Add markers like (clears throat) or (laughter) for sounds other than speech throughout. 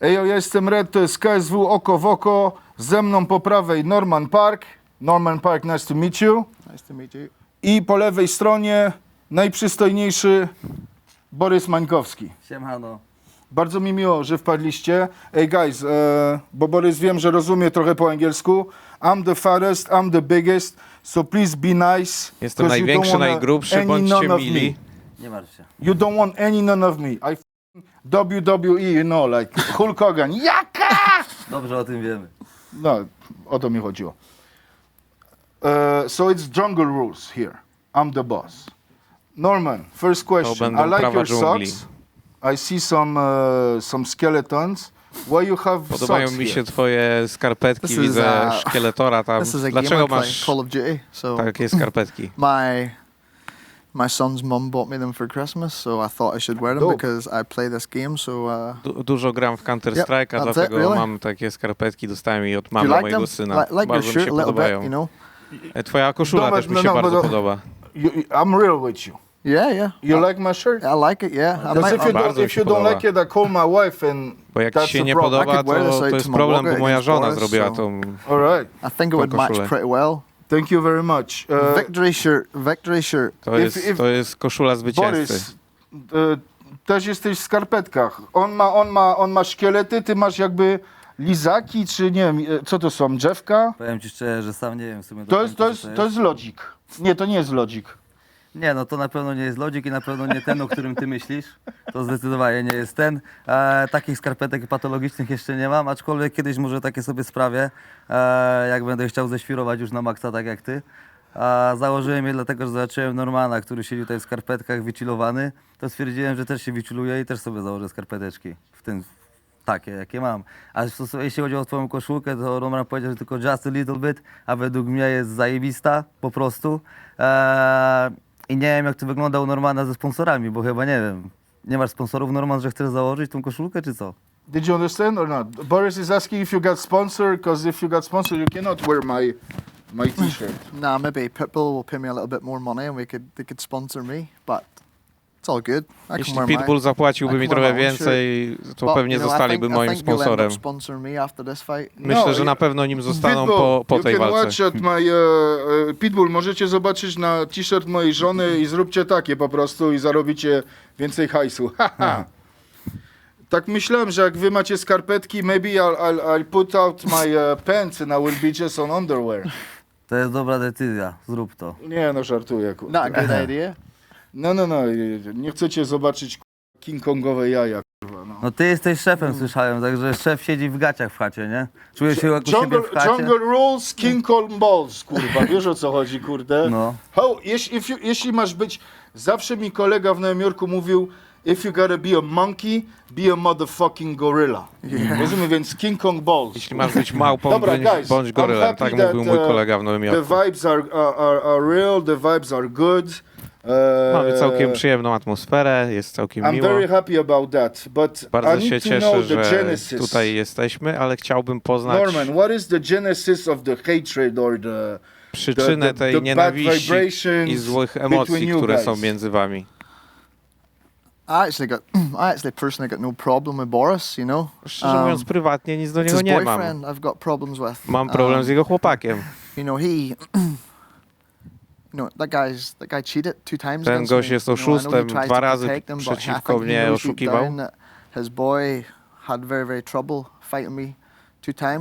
Ejo, ja jestem Red, to jest KSW Oko w Oko. Ze mną po prawej Norman Park. Norman Park, nice to meet you. Nice to meet you. I po lewej stronie najprzystojniejszy Borys Mańkowski. Siemano. Bardzo mi miło, że wpadliście. Ej guys, e, bo Borys wiem, że rozumie trochę po angielsku. I'm the fattest, I'm the biggest, so please be nice. Jestem 'cause you don't największy, wanna najgrubszy, any bądźcie none of mili. me. Nie martw się. You don't want any none of me. I WWE, you know, like Hulk Hogan. Jaka? Dobrze o tym wiemy. No, o to mi chodziło. Uh, so it's jungle rules here. I'm the boss. Norman, first question. będą I like prawa your dżungli. socks. I see some uh, some skeletons. Why you have Podobają socks mi here? się twoje skarpetki, This is, widzę uh, szkieletora tam. This is a game Dlaczego play, masz Call of Duty. So takie skarpetki? my my son's mum bought me them for Christmas, so I thought I should wear them Dope. because I play this game. So uh, Du dużo gram w Counter Strike'a, Yep, that's it, dlatego really. mam takie skarpetki, dostałem je od mamy like mojego them? syna. Like, like Bardzo mi się little bit, podobają. you know? E, Twoja koszula Dobra, też mi no, się no, bardzo bo- podoba. You, I'm real with you. Yeah, yeah. You I, like my shirt? I like it. Yeah. I Because might, if you, don't, if się you don't like it, I call my wife and Bo jak ci that's się the nie problem. podoba, to, to jest problem, bo moja żona zrobiła so- tą... All right. I think it would match pretty well. Thank you very much. Uh, victory shirt. To If- jest, if- to jest koszula zwycięzcy. Borys, e, też jesteś w skarpetkach. On ma, on, ma, on ma szkielety, ty masz jakby lizaki, czy nie wiem, e, co to są, drzewka? Powiem ci szczerze, że sam nie wiem w sumie. do To jest, to jest, to jest lodzik. Nie, to nie jest lodzik. Nie, no to na pewno nie jest logik i na pewno nie ten, o którym ty myślisz. To zdecydowanie nie jest ten. E, takich skarpetek patologicznych jeszcze nie mam, aczkolwiek kiedyś może takie sobie sprawię, e, jak będę chciał ześwirować już na maksa tak jak ty. A założyłem je dlatego, że zobaczyłem Normana, który siedzi tutaj w skarpetkach wychillowany, to stwierdziłem, że też się wychilluję i też sobie założę skarpeteczki w tym, takie, jakie mam. A jeśli chodzi o twoją koszulkę, to Roman powiedział, że tylko just a little bit, a według mnie jest zajebista, po prostu. Eee, I nie wiem, jak to wygląda u Normana ze sponsorami, bo chyba nie wiem. Nie masz sponsorów, Norman, że chcesz założyć tą koszulkę, czy co? Did you understand or not? Boris is asking if you got sponsor, because if you got sponsor, you cannot wear my my t-shirt. Nah, maybe Pitbull will pay me a little bit more money and we could they could sponsor me, but it's all good. I can Jeśli Pitbull zapłaciłby I mi trochę więcej, to But, pewnie you know, I zostaliby think- I moim sponsorem. sponsoring me after this fight. Myślę, No, że na pewno nim zostaną Pitbull, po, po you tej can walce. watch at my, uh, uh, Pitbull, możecie zobaczyć na t-shirt mojej żony i zróbcie takie po prostu i zarobicie więcej hajsu. (laughs) Haha. Tak myślałem, że jak wy macie skarpetki, maybe I'll, I'll, I'll put out my uh, pants and I will be just on underwear. To jest dobra decyzja, zrób to. Nie no, żartuję. Not good idea. (laughs) No, no, no, nie chcecie zobaczyć kurwa, King Kongowe jaja. Kurwa, no. No ty jesteś szefem, słyszałem, także szef siedzi w gaciach w chacie, nie? Czujesz się jak u siebie Jungle, w chacie? jungle rules, King Kong balls, kurwa, wiesz o co chodzi, kurde? No. How, jeśli, if you, jeśli masz być, zawsze mi kolega w Nowym Jorku mówił, if you gotta be a monkey, be a motherfucking gorilla. Rozumiem, więc King Kong balls. Jeśli masz być małpą, Dobra, bądź, guys, bądź I'm gorylem. happy Tak that, mówił mój uh, kolega w Nowym The Jorku. vibes are, are, are, are real, the vibes are good. Uh, Mamy całkiem przyjemną atmosferę, jest całkiem I'm miło. very happy about that, but Bardzo I się cieszę, że tutaj jesteśmy, ale chciałbym poznać Norman, what is the genesis of the hatred or the, przyczynę the- the tej nienawiści i złych emocji, które są między wami. I actually got, (clears throat) I actually personally got no problem with Boris. You know, Szczerze Um, mówiąc, prywatnie nic do niego nie mam. I've got problems with. Mam problem Um, z jego chłopakiem. You know, he. (clears throat) Ten gość jest oszustem, dwa razy przeciwko mnie oszukiwał.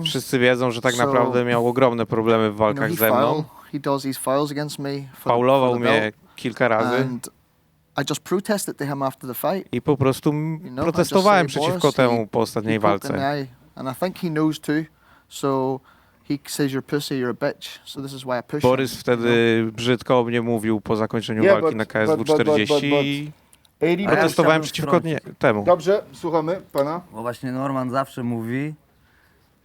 Wszyscy wiedzą, że tak naprawdę miał ogromne problemy w walkach ze mną. belt, mnie kilka razy I po prostu protestowałem przeciwko temu po ostatniej walce. and I think he knows too. So he says you're pussy, you're a bitch. So this is why I push him, Borys wtedy brzydko o mnie mówił po zakończeniu Yeah, walki but- na KSW but- but- but- 40 but- i 80 A ja protestowałem przeciwko nie, temu. Dobrze, słuchamy pana. Bo właśnie Norman zawsze mówi,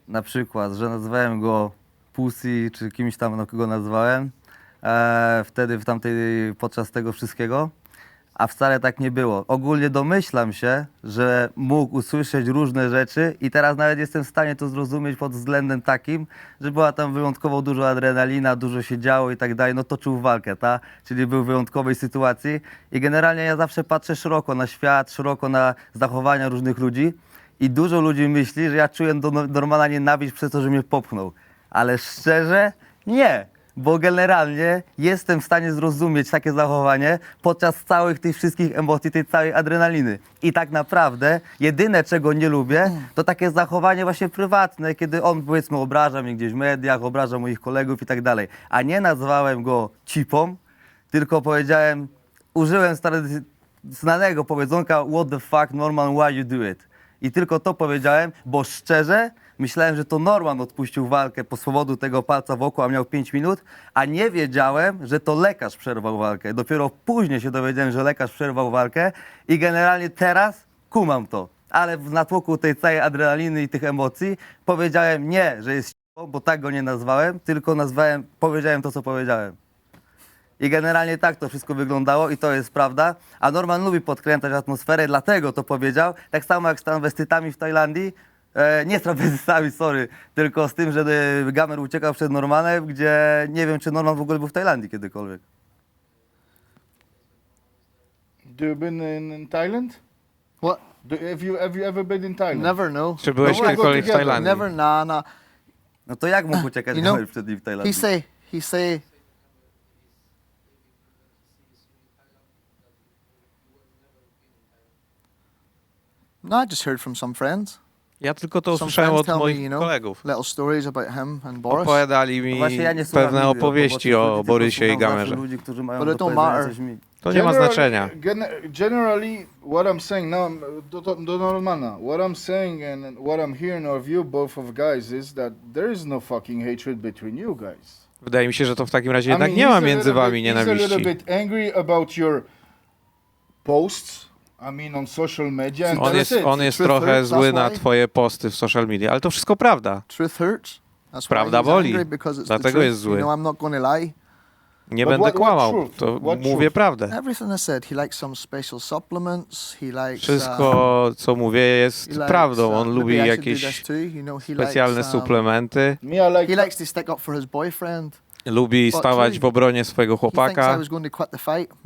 na przykład, że nazywałem go Pussy, czy kimś tam, no kogo nazwałem, e, wtedy w tamtej, podczas tego wszystkiego, a wcale tak nie było. Ogólnie domyślam się, że mógł usłyszeć różne rzeczy i teraz nawet jestem w stanie to zrozumieć pod względem takim, że była tam wyjątkowo dużo adrenalina, dużo się działo i tak dalej, no toczył walkę, ta? czyli był w wyjątkowej sytuacji i generalnie ja zawsze patrzę szeroko na świat, szeroko na zachowania różnych ludzi I dużo ludzi myśli, że ja czuję do Normana nienawiść przez to, że mnie popchnął. Ale szczerze, nie. Bo generalnie jestem w stanie zrozumieć takie zachowanie podczas całych tych wszystkich emocji, tej całej adrenaliny. I tak naprawdę jedyne, czego nie lubię, to takie zachowanie właśnie prywatne, kiedy on powiedzmy obraża mnie gdzieś w mediach, obraża moich kolegów i tak dalej. A nie nazwałem go cipą, tylko powiedziałem, użyłem znanego powiedzonka what the fuck Norman, why you do it? I tylko to powiedziałem, bo szczerze myślałem, że to Norman odpuścił walkę po powodu tego palca w oku, a miał 5 minut, a nie wiedziałem, że to lekarz przerwał walkę. Dopiero później się dowiedziałem, że lekarz przerwał walkę i generalnie teraz kumam to. Ale w natłoku tej całej adrenaliny i tych emocji powiedziałem nie, że jest s***ą, bo tak go nie nazwałem, tylko nazwałem, powiedziałem to, co powiedziałem. I generalnie tak to wszystko wyglądało i to jest prawda. A Norman lubi podkręcać atmosferę, dlatego to powiedział. Tak samo jak z transwestytami w Tajlandii. E, nie z transwestytami, sorry, tylko z tym, że e, Gamer uciekał przed Normanem, gdzie nie wiem, czy Norman w ogóle był w Tajlandii kiedykolwiek. Do you been in, in Thailand? What? Do, have, you, have you ever been in Thailand? Never know. Czy byłeś No, kiedykolwiek w together. Tajlandii? Never, nah, nah. No to jak mógł uciekać You know, Gamer przed nim w Tajlandii? He say, he say, No, I just heard from some friends. Ja tylko to usłyszałem od tell me, moich you know, kolegów. little stories about him and Boris. Opowiadali mi No ja pewne opowieści o Borysie i Gamerze. ludzi, którzy mają do. To nie ma znaczenia. gen- generally, what I'm saying now, do, do, do Normana, what I'm saying and what I'm hearing of you, both of guys, is that there is no fucking hatred between you guys. Wydaje mi się, że to w takim razie I jednak mean, nie ma między wami bit- He's a little nienawiści. bit angry about your posts. I mean, on social media. And On that's jest, it. on jest Truth trochę hurts, zły that's na why. twoje posty w social media, ale to wszystko prawda. Truth hurts. That's Prawda he's boli. angry because it's Dlatego truth. jest zły. You know, I'm not going to lie. Nie But będę what- what kłamał, truth? to What mówię truth? prawdę. Everything I said. He likes some special supplements. He likes. uh, Wszystko, co mówię, he jest likes, prawdą. uh, On maybe lubi I should do jakieś too. You know, he specjalne um, suplementy, Me, I like. He likes to stick up for his boyfriend. Lubi stawać w obronie swojego He I chłopaka.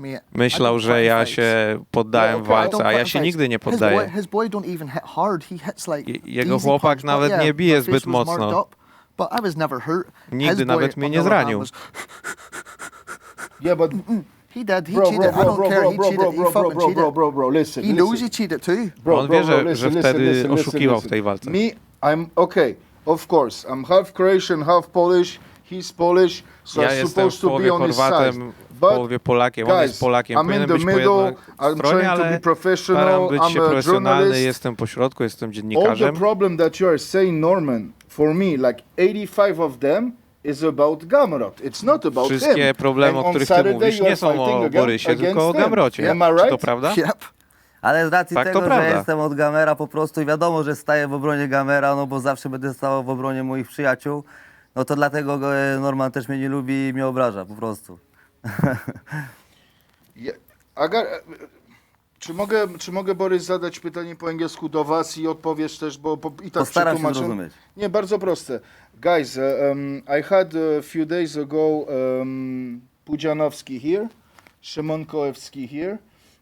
I Myślał, że ja się poddałem w I walce, a ja się nigdy nie poddaję. He jego chłopak nawet nie bije zbyt mocno. up, But I was never hurt. Nigdy nawet mnie nie zranił. (laughs) Yeah, but He did. He bro, bro, cheated. I bro, don't bro, care. bro, He bro, cheated. bro, He bro, bro, fucking bro, bro, cheated. bro, bro, listen. He knows listen. he cheated too. Bro, On bro, wie, bro, że- listen, że listen, wtedy listen, listen, oszukiwał w listen. tej walce. Me, I'm okay. Of course, I'm half Croatian, half Polish. He's Polish, so Ja I'm jestem supposed w to połowie be on his side. Chorwatem, w But połowie Polakiem. On jest Polakiem. I'm in Powinienem the być po middle. jednej I'm stronie, trying to be ale professional. staram być się I'm a profesjonalny. journalist. Jestem po środku, jestem All the dziennikarzem. problem that you are saying, Norman, for me, like 85 of them is about Gamrot. It's not about him. Wszystkie problemy, And o on których ty Saturday mówisz, you are nie są fighting o Borysie, tylko o against him. Gamrocie. Am I Czy to right? prawda? Yep. Ale z racji Tak, to tego, że prawda. jestem od Gamera po prostu i wiadomo, że staję w obronie Gamera, no bo zawsze będę stał w obronie moich przyjaciół, no to dlatego go, e, Norman też mnie nie lubi i mnie obraża po prostu. (laughs) Ja- Aga, e, czy, mogę, czy mogę, Borys, zadać pytanie po angielsku do was i odpowiesz też, bo po, i tak Postaram się przetłumaczę. zrozumieć. Nie, bardzo proste. Guys, uh, um, I had a few days ago um, Pudzianowski here, Szymon Kołewski here.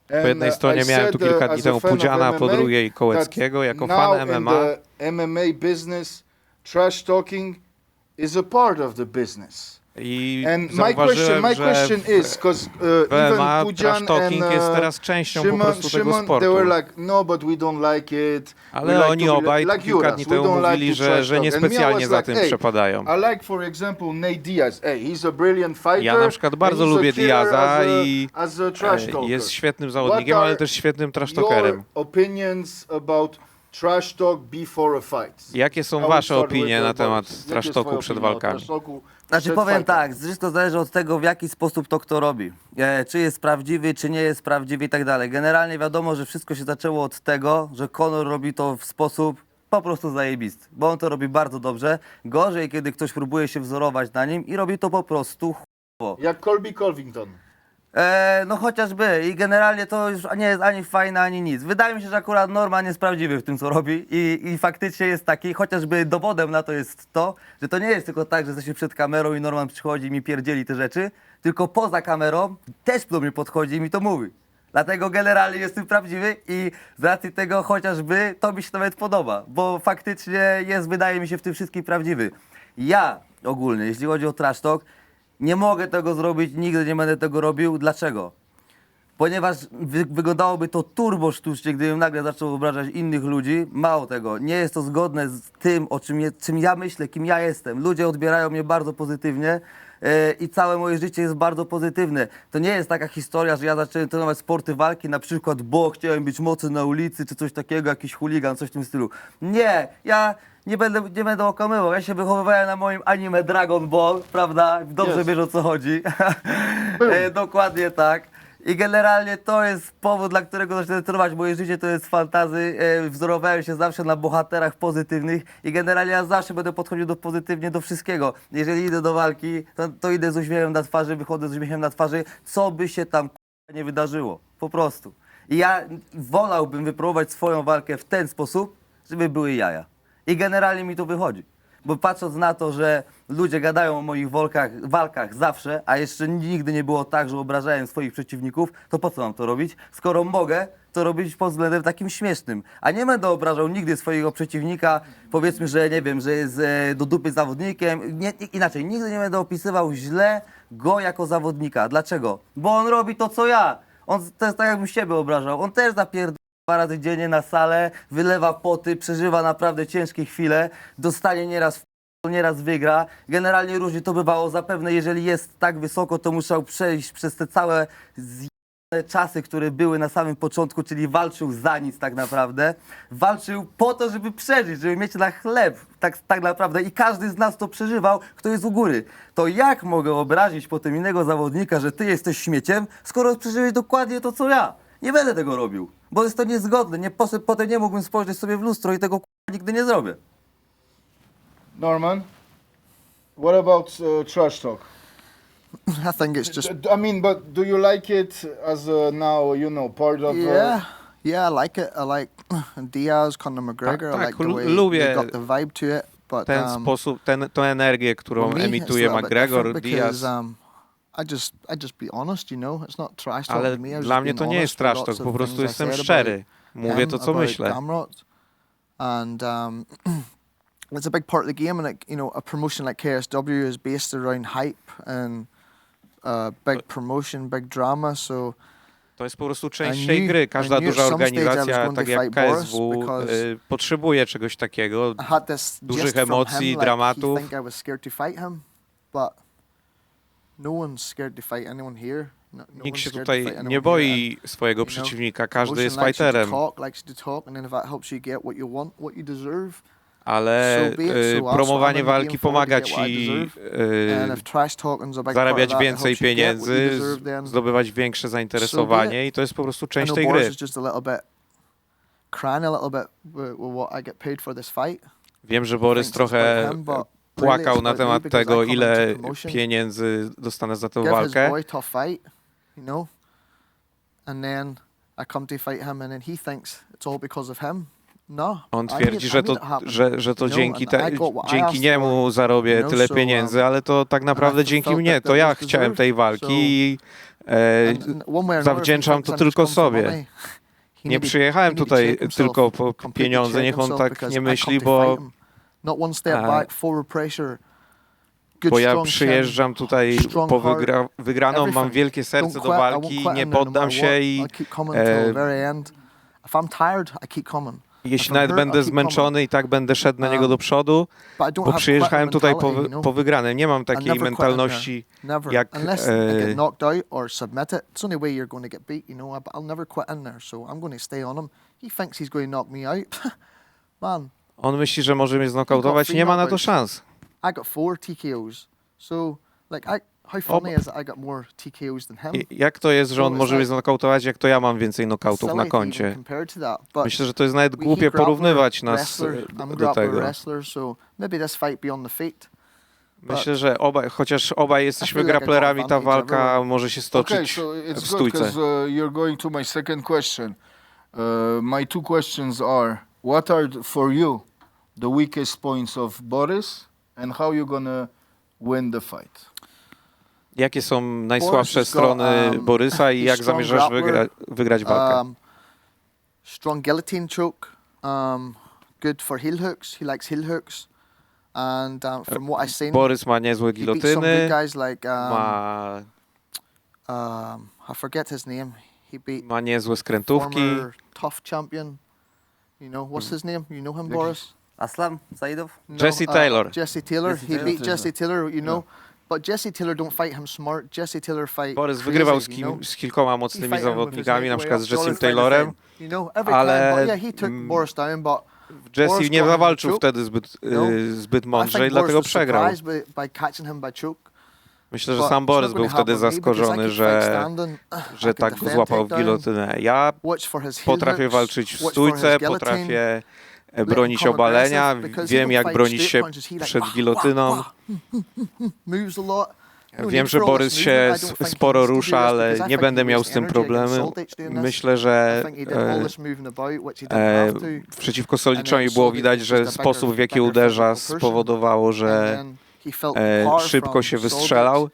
Po jednej uh, stronie I miałem tu kilka dni temu Pudziana, po drugiej Kołeckiego. Jako fan MMA MMA business, trash talking is a part of the business. i And my question, my question is, because uh, even Pudzian and jest uh, teraz częścią po Szymon, prostu tego sportu. they were like, no, but we don't like it. Ale like oni to obaj like kilka dni temu like mówili, że, że talk. nie And me, I specjalnie was za tym hey, przepadają. I like, for example, Nate Diaz. Hey, he's a brilliant fighter. Ja na przykład bardzo a lubię Diaza as a- i a trash e, jest świetnym zawodnikiem, ale też świetnym trash talkerem. opinions about trash talk before a fight. Jakie I są will wasze start with, opinie uh, na temat Boris. trash talku twoje przed o walkami? trash talku Znaczy przed powiem fightem? tak, wszystko zależy od tego, w jaki sposób to kto robi. E, czy jest prawdziwy, czy nie jest prawdziwy i tak dalej. Generalnie wiadomo, że wszystko się zaczęło od tego, że Conor robi to w sposób po prostu zajebisty, bo on to robi bardzo dobrze. Gorzej, kiedy ktoś próbuje się wzorować na nim i robi to po prostu chujowo. Jak Colby Colvington. E, no chociażby i generalnie to już nie jest ani fajne, ani nic. Wydaje mi się, że akurat Norman jest prawdziwy w tym, co robi i, i faktycznie jest taki, chociażby dowodem na to jest to, że to nie jest tylko tak, że jesteśmy przed kamerą i Norman przychodzi i mi pierdzieli te rzeczy, tylko poza kamerą też do mnie podchodzi i mi to mówi. Dlatego generalnie jestem prawdziwy i z racji tego chociażby to mi się nawet podoba, bo faktycznie jest, wydaje mi się, w tym wszystkim prawdziwy. Ja ogólnie, jeśli chodzi o trash talk, nie mogę tego zrobić, nigdy nie będę tego robił. Dlaczego? Ponieważ wy, wyglądałoby to turbo sztucznie, gdybym nagle zaczął obrażać innych ludzi. Mało tego, nie jest to zgodne z tym, o czym, je, czym ja myślę, kim ja jestem. Ludzie odbierają mnie bardzo pozytywnie e, i całe moje życie jest bardzo pozytywne. To nie jest taka historia, że ja zacząłem trenować sporty walki, na przykład, bo chciałem być mocny na ulicy, czy coś takiego, jakiś chuligan, coś w tym stylu. Nie, ja nie będę, nie będę okłamywał. Ja się wychowywałem na moim anime Dragon Ball, prawda? Dobrze Jest. wiesz o co chodzi. (laughs) e, dokładnie tak. I generalnie to jest powód, dla którego zacząłem trenować. Moje życie to jest fantazy. E, wzorowałem się zawsze na bohaterach pozytywnych i generalnie ja zawsze będę podchodził do pozytywnie do wszystkiego. Jeżeli idę do walki, to, to idę z uśmiechem na twarzy, wychodzę z uśmiechem na twarzy, co by się tam k***a, nie wydarzyło. Po prostu. I ja wolałbym wypróbować swoją walkę w ten sposób, żeby były jaja. I generalnie mi to wychodzi. Bo patrząc na to, że ludzie gadają o moich walkach, walkach zawsze, a jeszcze nigdy nie było tak, że obrażałem swoich przeciwników, to po co mam to robić? Skoro mogę to robić pod względem takim śmiesznym. A nie będę obrażał nigdy swojego przeciwnika, powiedzmy, że nie wiem, że jest e, do dupy zawodnikiem. Nie, inaczej, nigdy nie będę opisywał źle go jako zawodnika. Dlaczego? Bo on robi to, co ja. On to jest tak, jakbym siebie obrażał. On też zapierdala dwa razy dziennie na salę, wylewa poty, przeżywa naprawdę ciężkie chwile, dostanie nieraz w nieraz wygra. Generalnie różnie to bywało. Zapewne jeżeli jest tak wysoko, to musiał przejść przez te całe zjebane czasy, które były na samym początku, czyli walczył za nic tak naprawdę. Walczył po to, żeby przeżyć, żeby mieć na chleb tak, tak naprawdę i każdy z nas to przeżywał, kto jest u góry. To jak mogę obrazić potem innego zawodnika, że ty jesteś śmieciem, skoro przeżyłeś dokładnie to, co ja? Nie będę tego robił, bo jest to niezgodne. Nie, pos- potem nie mógłbym spojrzeć sobie w lustro i tego k***a, nigdy nie zrobię. Norman, what about uh, trash talk? I think it's just D- I mean, but do you like it as a now, you know, part of... yeah, Uh, yeah. I like it. I like Diaz, Conor McGregor. tak, I like the lu- way lubię they got the vibe to it. But Ten um, sposób, ten, tę energię, którą for me, it's a emituje little bit McGregor, different Diaz. because, um, Ale dla mnie to nie jest trash talk, po prostu jestem szczery. Mówię to, co myślę. And um, (clears throat) it's a big part of the game, and like, you know, a promotion like KSW is based around hype and uh, big promotion, big drama. So To jest po prostu część tej gry. Każda duża organizacja, tak jak Boris KSW, y, potrzebuje czegoś takiego. Dużych emocji, him, like, no one's scared to fight anyone here. No, no Nikt się tutaj nie boi swojego you know, przeciwnika, każdy jest fighterem. Ale So y, so promowanie walki pomaga ci y, zarabiać więcej pieniędzy, deserve, zdobywać większe zainteresowanie i to jest po prostu część tej gry. is just a little bit crying a little bit with, with what I get paid for this fight. Wiem, że Borys trochę płakał na temat tego, ile pieniędzy dostanę za tę walkę. No, On twierdzi, że to, że, że to dzięki, te, dzięki niemu zarobię tyle so, pieniędzy, ale to tak naprawdę dzięki mnie, to ja chciałem tej walki i e, zawdzięczam to tylko sobie. Nie przyjechałem tutaj tylko po pieniądze, niech on tak nie myśli, bo, bo ja przyjeżdżam tutaj po wygra, wygraną, mam wielkie serce do walki, nie poddam się i e, jeśli nawet będę zmęczony i tak będę szedł na niego Um, do przodu, bo quitting tutaj po, po wygranej. Nie mam takiej mentalności jak Unless I e, get knocked out or submit it. It's the only way you're going to get beat, you know. But I'll never quit in there. So I'm going to stay on him. He thinks he's going to knock me out. (laughs) Man, on myśli, że może mnie znokautować i nie ma na to szans. I got four TKOs. So, like, I, how funny is it I got more TKOs than him? I Jak to jest, że on So może mnie znokautować, jak to ja mam więcej nokautów Silly na to even koncie? to that. But Myślę, że to jest nawet we- he głupie grappler, porównywać nas wrestler, e, I'm a do grappler tego. wrestler, so maybe this fight be on the feet. Myślę, że obaj, chociaż obaj jesteśmy like I got graplerami, ta advantage walka everywhere. może się Okay, stoczyć so w it's good stójce. because uh, you're going to my second question. Uh, my two questions are: What are for you the weakest points of Boris, and how you gonna win the fight? Jakie są najsłabsze Boris strony um, Borysa i he's jak strong zamierzasz grappler. wygra wygrać walkę? Um, strong guillotine choke. Um, good for heel hooks. He likes heel hooks. And um, from what I've seen, Borys ma niezłe he beat some good gilotyny, guys like um, ma, um, I forget his name. He beat ma niezłe skrętówki. former tough champion. You know what's his name? You know him, Boris? Aslam Saidow? No, Jesse Taylor. Jesse Taylor. Jesse he Taylor. beat Jesse Taylor. You know, but Jesse Taylor don't fight him smart. Jesse Taylor fight. Borys crazy, wygrywał z, you kim, know? z kilkoma mocnymi zawodnikami, na przykład z the Taylorem. You know, every Ale, time. But yeah, he took mm, Boris down, but Jesse Boris nie zawalczył wtedy zbyt, No. zbyt I mądrze i think dlatego przegrał. by, by Myślę, że sam Borys był wtedy zaskoczony, (laughs) że, I że tak go złapał w gilotynę. Ja potrafię walczyć w stójce, potrafię e, bronić obalenia, wiem jak bronić się przed gilotyną. No Wiem, że Borys się sporo rusza, ale nie będę miał z tym this. Myślę, że e, e, przeciwko Soliczowi było widać, że sposób w jaki uderza spowodowało, że e, szybko się wystrzelał.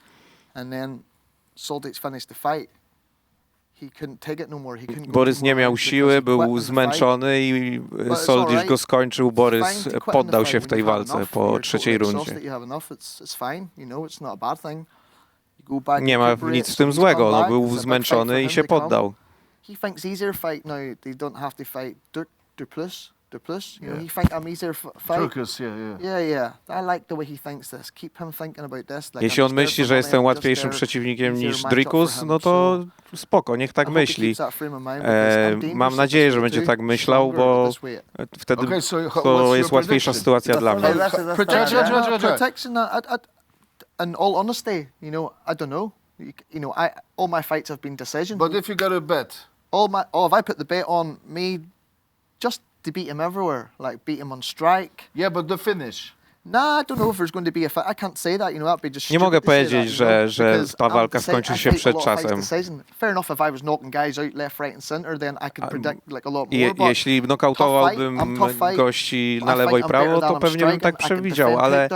Borys no nie miał siły, był zmęczony i it's Soldic go skończył. Borys poddał się w tej walce po trzeciej rundzie. Nie ma nic w tym złego, no był zmęczony i się poddał. He thinks easier fight now, they don't have to fight Dirk Duplus, Duplus, you know, he think I'm easier f- fight. Turkus, yeah, yeah. Yeah, yeah. I like the way he thinks this. Keep him thinking about this. Like Jeśli I'm on just there myśli, for że money, jestem I'm just łatwiejszym there- przeciwnikiem easier niż matchup for Drikus, him. no to spoko, niech I tak hope he myśli. keeps that frame of mind because E, I'm dangerous mam at nadzieję, że będzie tak myślał, stronger bo at this weight. wtedy Okay, so ho- what's to your jest łatwiejsza prediction? sytuacja dla mnie. Zastanawia. Protection, Czekaj, czekaj, czekaj. protection. I, I, I, in all honesty, you know, I don't know. You, c- you know, I all my fights have been decision. But if you got a bet, all my, oh, if I put the bet on me, just to beat him everywhere, like beat him on strike. yeah, but the finish. Nah, I don't know if there's going to be a fight. I can't say that. You know, that'd be just. Nie mogę powiedzieć, that, że- że ta walka skończy się przed czasem. Fair enough, if I was knocking guys out left, right, and center, then I could predict like a lot more. je, but jeśli nokautowałbym gości na lewo i prawo, to I'm pewnie bym tak przewidział, ale,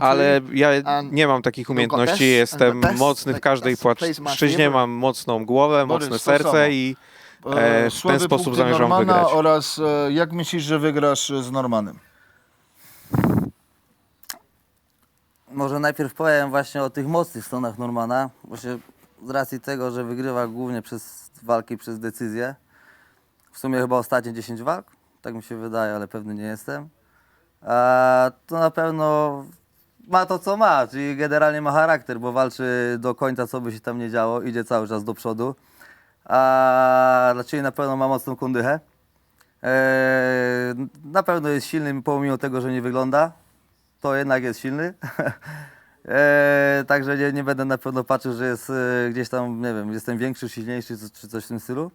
ale ja nie mam takich umiejętności. Jestem mocny w każdej płaszczyźnie, mam mocną głowę, mocne serce i e, w ten sposób zamierzam Normana wygrać. oraz e, jak myślisz, że wygrasz e, z Normanem? Może najpierw powiem właśnie o tych mocnych stronach Normana, właśnie z racji tego, że wygrywa głównie przez walki, przez decyzję. W sumie chyba ostatnie 10 walk, tak mi się wydaje, ale pewny nie jestem. A to na pewno ma to, co ma, czyli generalnie ma charakter, bo walczy do końca, co by się tam nie działo, idzie cały czas do przodu. A czyli na pewno ma mocną kondychę. Eee, na pewno jest silny, pomimo tego, że nie wygląda to jednak jest silny. Eee, (laughs) także nie, nie będę na pewno patrzył, że jest e, gdzieś tam, nie wiem, jestem większy, silniejszy czy coś w tym stylu.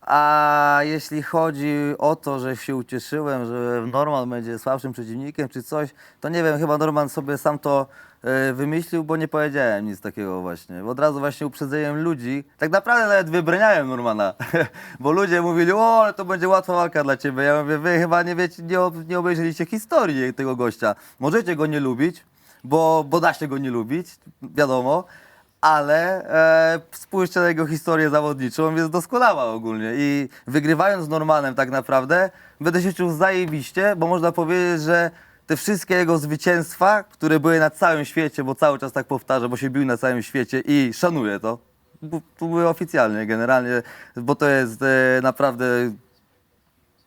A jeśli chodzi o to, że się ucieszyłem, że Norman będzie słabszym przeciwnikiem czy coś, to nie wiem, chyba Norman sobie sam to e, wymyślił, bo nie powiedziałem nic takiego właśnie. Od razu właśnie uprzedzeniem ludzi, tak naprawdę nawet wybraniałem Normana, (laughs) bo ludzie mówili, o, ale to będzie łatwa walka dla ciebie. Ja mówię, wy chyba nie wiecie, nie, nie obejrzeliście historii tego gościa. Możecie go nie lubić, bo, bo da się go nie lubić, wiadomo, ale e, spójrzcie na jego historię zawodniczą, jest doskonała ogólnie i wygrywając z Normanem tak naprawdę będę się czuł zajebiście, bo można powiedzieć, że te wszystkie jego zwycięstwa, które były na całym świecie, bo cały czas tak powtarza, bo się bił na całym świecie i szanuję to, bo to były oficjalnie generalnie, bo to jest e, naprawdę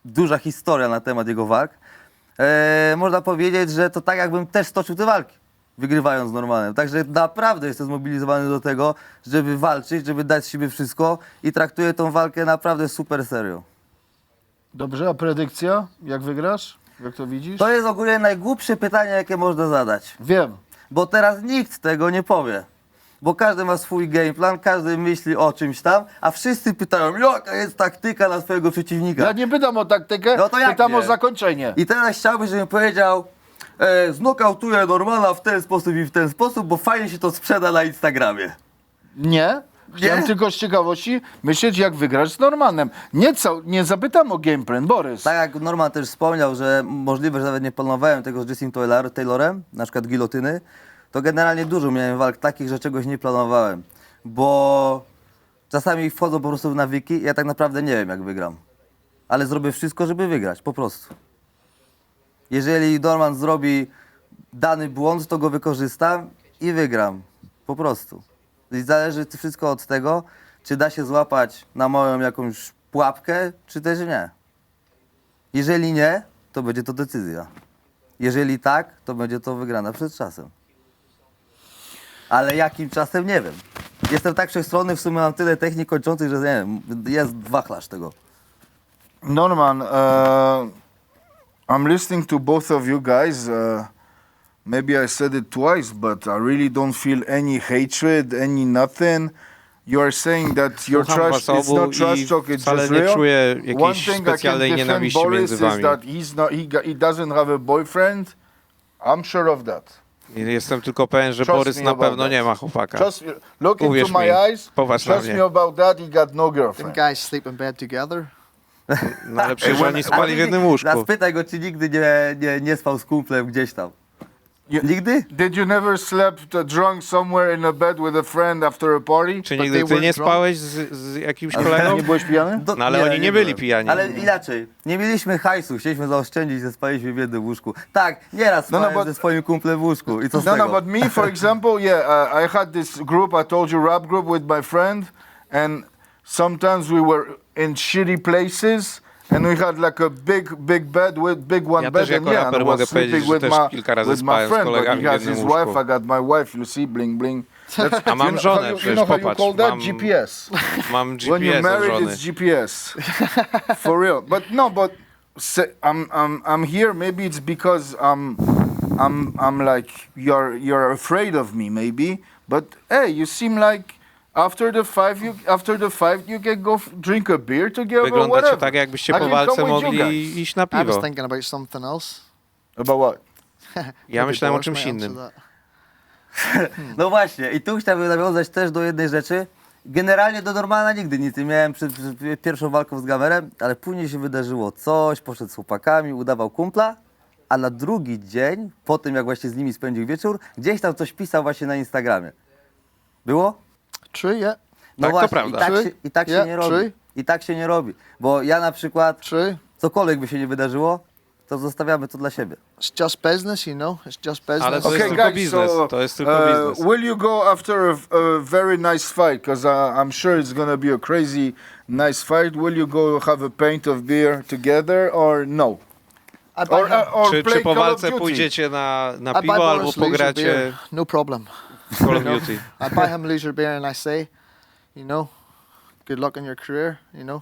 duża historia na temat jego walk. E, można powiedzieć, że to tak jakbym też stoczył te walki, wygrywając z Normanem. Także naprawdę jestem zmobilizowany do tego, żeby walczyć, żeby dać z siebie wszystko i traktuję tą walkę naprawdę super serio. Dobrze, a predykcja? Jak wygrasz? Jak to widzisz? To jest ogólnie najgłupsze pytanie, jakie można zadać. Wiem. Bo teraz nikt tego nie powie. Bo każdy ma swój game plan, każdy myśli o czymś tam, a wszyscy pytają, jaka jest taktyka na swojego przeciwnika. Ja nie pytam o taktykę, No to jak pytam nie? o zakończenie. I teraz chciałbym, żebym powiedział, e, znokautuję Normana w ten sposób i w ten sposób, bo fajnie się to sprzeda na Instagramie. Nie. Chciałem tylko z ciekawości myśleć, jak wygrasz z Normanem. Nie, cał, nie zapytam o gameplan, Borys. Tak jak Norman też wspomniał, że możliwe, że nawet nie planowałem tego z Taylor, Taylorem, na przykład gilotyny, to generalnie dużo miałem walk takich, że czegoś nie planowałem. Bo czasami wchodzą po prostu w nawyki, ja tak naprawdę nie wiem jak wygram. Ale zrobię wszystko, żeby wygrać, po prostu. Jeżeli Dorman zrobi dany błąd, to go wykorzystam i wygram. Po prostu. I zależy wszystko od tego, czy da się złapać na moją jakąś pułapkę, czy też nie. Jeżeli nie, to będzie to decyzja. Jeżeli tak, to będzie to wygrana przed czasem. Ale jakim czasem, nie wiem. Jestem tak wszechstronny, w sumie mam tyle technik kończących, że nie wiem, jest wachlarz tego. Norman, uh, I'm listening to both of you guys. Uh, maybe I said it twice, but I really don't feel any hatred, any nothing. You are saying that your Słucham trash was it's obu not trash i talk, it's wcale just nie real. czuję One jakiejś thing I can specjalnej defend nienawiści Boris między is wami. that he's not, he, he doesn't have a boyfriend. I'm sure of that. Jestem tylko pewien, że Trust Borys me na about pewno that. nie ma chłopaka. Just look into Uwierz my mi, eyes. popatrz na Trust mnie. me about that. He got no Them girlfriend. guys sleep in bed together. No ale przecież oni spali w jednym łóżku. Spytaj go, czy nigdy nie, nie, nie spał z kumplem gdzieś tam. You- Nigdy? Did you never slept uh, drunk somewhere in a bed with a friend after a party? Czy But nigdy ty nie drunk. spałeś z, z jakimś kolegą? Nie byłeś pijany? Do- No ale oni nie byli byłem. pijani. Ale inaczej, nie mieliśmy hajsu, chcieliśmy zaoszczędzić, że spaliśmy w jednym łóżku. Tak, nieraz No, no, spałem ze swoim kumplem w łóżku i co z No, tego? no, but me, for example, yeah, uh, I had this group, I told you, rap group with my friend, and sometimes we were in shitty places, and we had like a big, big bed with big one Ja bed, też and jako yeah, and I raper was mogę powiedzieć, sleeping że with też my, kilka razy with my spałem z friend, but kolegami he w has jednym his łóżku. wife, I got my wife, you see, bling, bling. That's, (laughs) A mam you know żonę, how you, you przecież know how you popatrz, call that? mam- GPS. (laughs) Mam when you're GPS married, żony. it's GPS. (laughs) For real. But no, but say, I'm I'm I'm here. Maybe it's because I'm I'm I'm like you're you're afraid of me. Maybe. But hey, you seem like after the five you after the five you can go drink a beer together. Wyglądacie whatever. tak, jakbyście I po can walce come with you mogli guys. iść na I was piwo. thinking about something else. About what? (laughs) Ja Maybe myślałem o Boris czymś might answer innym. that. (laughs) No właśnie, i tu chciałbym nawiązać też do jednej rzeczy. Generalnie do Normana nigdy nic nie miałem przed, przed pierwszą walką z Gamerem, ale później się wydarzyło coś, poszedł z chłopakami, udawał kumpla, a na drugi dzień, po tym jak właśnie z nimi spędził wieczór, gdzieś tam coś pisał właśnie na Instagramie. Było? True, yeah. No Tak, to właśnie, prawda. I tak, się, i tak się Yeah, nie robi. true. I tak się nie robi. Bo ja na przykład, True. cokolwiek by się nie wydarzyło, to zostawiamy to dla siebie. It's just business, you know. It's just business. Ale to Okay, jest tylko guys. biznes. So, To jest tylko uh, biznes. will you go after a, a very nice fight? Because I'm sure it's gonna be a crazy nice fight. Will you go have a pint of beer together or no? Or, him, uh, or Czy, play czy po walce pójdziecie na, na I buy piwo albo pogracie beer. No problem. (laughs) Call of Duty? I buy him loser beer and I say, you know, good luck in your career, you know.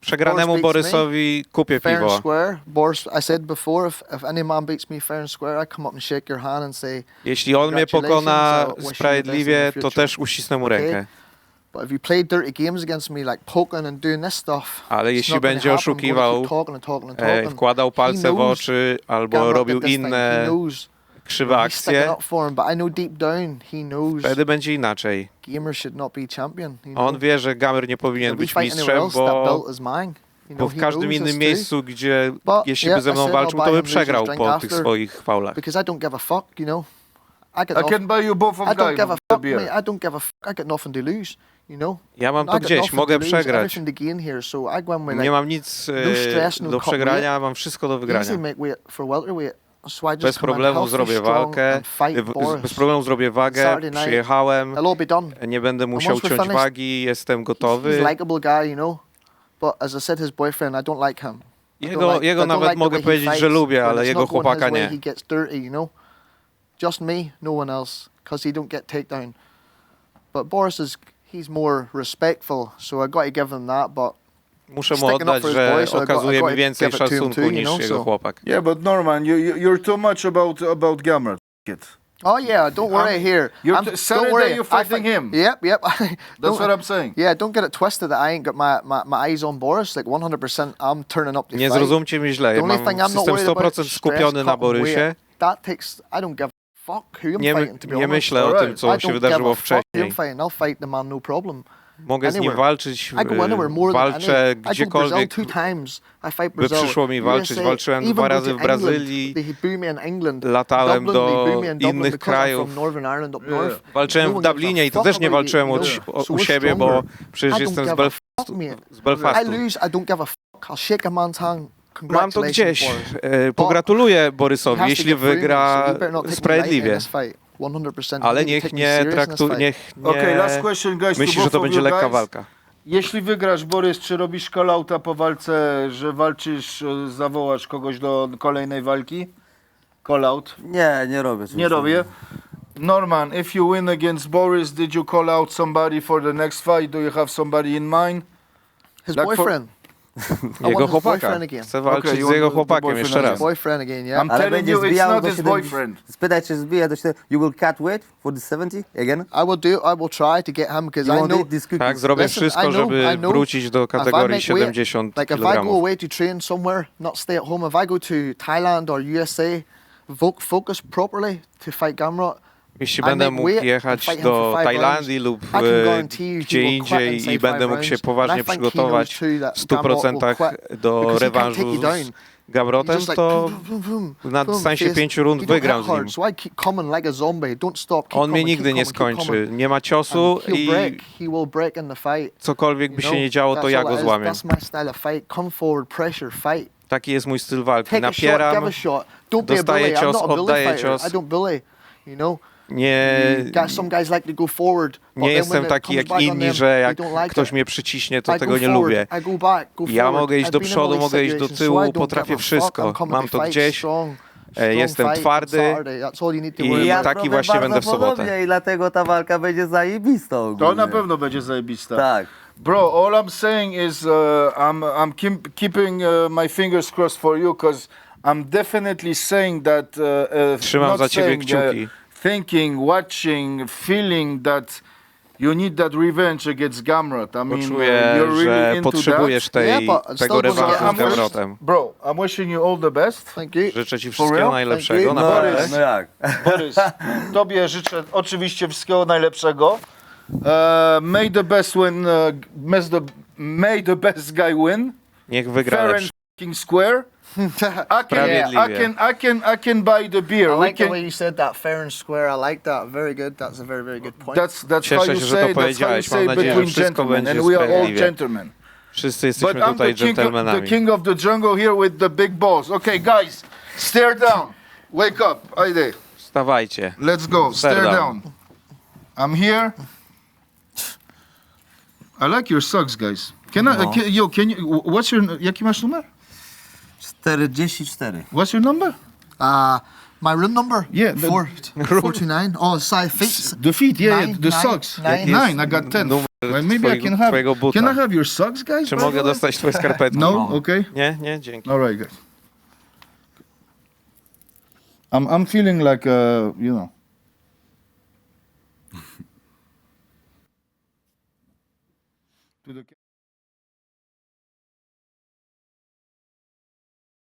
Przegranemu. Borysowi kupię Fair and piwo. square. Boris, I said before, if, if any man beats me fair and square, I come up and shake your hand and say, Jeśli on mnie pokona sprawiedliwie, to też uścisnę mu Okay. rękę. but if you play dirty games against me, like poking and doing this stuff, Ale jeśli będzie happen. Oszukiwał, talking and talking and E, talking. wkładał palce w oczy albo robił inne krzywe akcje, wtedy będzie inaczej. gamer should not be champion. You On wie, że Gamer nie powinien być mistrzem, bo, bo w każdym innym miejscu, gdzie But, jeśli yeah, by ze mną said walczył, to by przegrał po after. tych swoich faulach. Because I don't give a fuck, you know. I get I off, can buy you both of I don't give a fuck, mate. I don't give a fuck. I got nothing to lose, you know. Ja mam I to gdzieś, mogę przegrać. everything to gain here, so I go in with Nie mam nic e, no stress, no do przegrania, mam wszystko do easy wygrania. Bez problemu zrobię walkę, bez problemu zrobię wagę, przyjechałem, nie będę musiał ciąć wagi, jestem gotowy. Jego, jego nawet mogę powiedzieć, że lubię, ale jego chłopaka nie. Just me, no one else, because he don't get takedown. But Boris is he's more respectful, so I got to give him that. But Muszę mu oddać, że I I okazuje mi więcej szacunku niż jego chłopak. Yeah, but Norman, you, you you're too much about about. Kid. oh yeah, don't worry Um, here. you're I'm- t- don't Saturday worry. you're I fighting fight- him. Yep, yep. (laughs) That's what I'm saying. Yeah, don't get it twisted that I ain't got my, my, my eyes on Boris. Like 100%, I'm turning up to Nie fight. zrozumcie mnie źle, The only mam, thing I'm not jestem worried about 100% is skupiony stress, na Borysie. weight. That takes. I don't give a fuck who I'm Nie, fighting. To be nie honest. myślę o tym, co I się don't wydarzyło wcześniej. I'm fighting. I'll fight the man, no problem. Mogę z nim walczyć, than walczę gdziekolwiek. by przyszło mi walczyć. Walczyłem dwa razy w Brazylii. Latałem do innych krajów. Walczyłem No w Dublinie i to też nie walczyłem od, you know? o- So u siebie, bo przecież jestem z, give a Belf fuck, mate. z Belfastu. Mam to gdzieś. E, Pogratuluję Borysowi, jeśli wygra sprawiedliwie. This fight. 100%. Ale niech nie serious in this traktu, fight. niech nie Okay, last question, guys. myśli, że to będzie lekka guys. walka. Jeśli wygrasz, Borys, czy robisz call-outa po walce, że walczysz, e, zawołasz kogoś do kolejnej walki? Call-out. Nie, nie robię. Nie robię. Norman, if you win against Boris, did you call out somebody for the next fight? Do you have somebody in mind? His Like for- boyfriend. I Jego want his chłopaka. boyfriend again. Chcę walczyć Okay, z jego you want chłopakiem the jeszcze boyfriend raz. Boyfriend again, yeah. I'm Ale telling you, it's zbijał not his boyfriend. Spytaj, czy zbija do 70. You will cut weight for the 70 again? I will do. I will try to get him because You I won't know. eat these cookies? Tak, zrobię Listen, wszystko, I know- żeby I know wrócić do If I kategorii make weight, 70 like if I go kg. away to train somewhere, not stay at home. If I go to Thailand or USA, vo- focus properly to fight Gamrot. Jeśli I będę mógł jechać do Tajlandii lub e, gdzie indziej i będę mógł się poważnie przygotować w 100% Gamrot will quit do rewanżu z like, to na dystansie. 5 rund wygram z nim. On mnie nigdy nie skończy. Nie ma ciosu i cokolwiek by się nie działo, to ja go złamię. Taki jest mój styl walki. Napieram, dostaję cios, oddaję cios. You know. Nie, nie jestem taki jak inni, że jak ktoś mnie przyciśnie, to tego go nie lubię. Ja mogę iść do przodu, mogę iść do tyłu, potrafię wszystko. Mam to gdzieś. E, jestem twardy i ja taki właśnie będę w sobotę. I dlatego ta walka będzie zajebista To na pewno będzie zajebista. Tak. Bro, all I'm saying is uh, I'm I'm keep, keeping uh, my fingers crossed for you because I'm definitely saying that. Uh, uh, Trzymam not za ciebie saying, kciuki. Uh, thinking, watching, feeling that you need that revenge against Gamrot. I mean, uh, Poczuję, you're really że into potrzebujesz that. tej, Yeah, but tego still rewanżu z I'm Gamrotem. Bro, I'm wishing you all the best. Thank you. Życzę ci For wszystkiego real? najlepszego, Thank you. No, naprawdę. Borys. no jak? Borys, tobie życzę oczywiście wszystkiego najlepszego. Uh, may the best win, uh, may the, may the best guy win. Niech wygra Fair and lepszy. fucking square. (laughs) I can, Sprawiedliwie. I can, I can, I can buy the beer. I We like the way you said that, fair and square. I like that. Very good. That's a very, very good point. That's that's Cieszę how się, you że to say. That's how you powiedziałeś. Mam say nadzieję, że between wszystko gentlemen, będzie and we are all sprawiedliwie. gentlemen. Wszyscy But jesteśmy I'm tutaj the king, of, the dżentelmenami. king of the jungle here with the big balls. Okay, guys, stare down. Wake up, Aide. Wstawajcie. Let's go. Stare Stare down. down. I'm here. I like your socks, guys. Can I? No. Can, yo, can you? What's your? Jaki masz numer? 44. What's your number? Uh, my room number? Yeah, the- Four, 429. Oh, size feet. The feet, yeah, yeah the nine, socks. nine. Nine, I got ten. numer Well, maybe I can have. Can I have your socks, guys? Czy mogę dostać twoje skarpetki? No, okay. Nie, nie, dzięki. All right, guys. I'm I'm feeling like uh, you know. to the